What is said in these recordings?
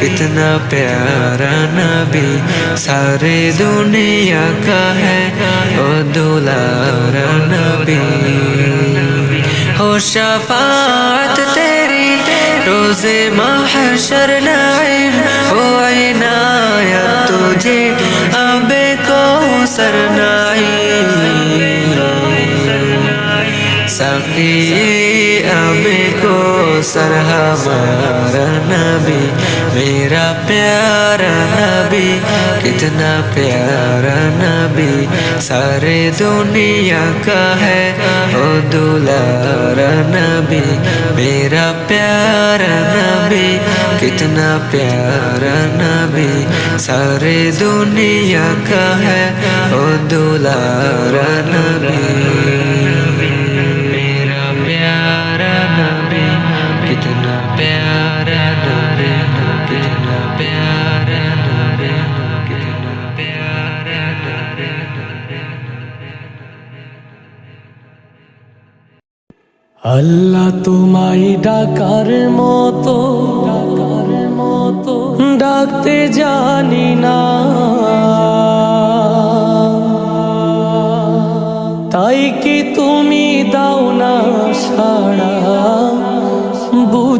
कितना प्यारा नबी, सारे दुनिया का है ओ दुलारा नबी। हो शफात तेरी, रोज़े महशर नाइम हो इनाया तुझे, अब को सरनाई सखी अबे को सर हमारा नबी, मेरा प्यारा नबी, कितना प्यारा नबी, सारे दुनिया का है, ओ दुलारा नबी, मेरा प्यारा नबी, कितना प्यारा नबी, सारे दुनिया का है, ओ दुलारा नबी। कितना प्यारा नबी कितना प्यारा नबी कितना प्यारा नबी আল্লাহ তোমায় ডাকার মতো ডাকার মতো ডাকতে জানি না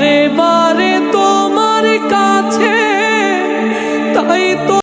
বারে বারে তোমার কাছে তাই তো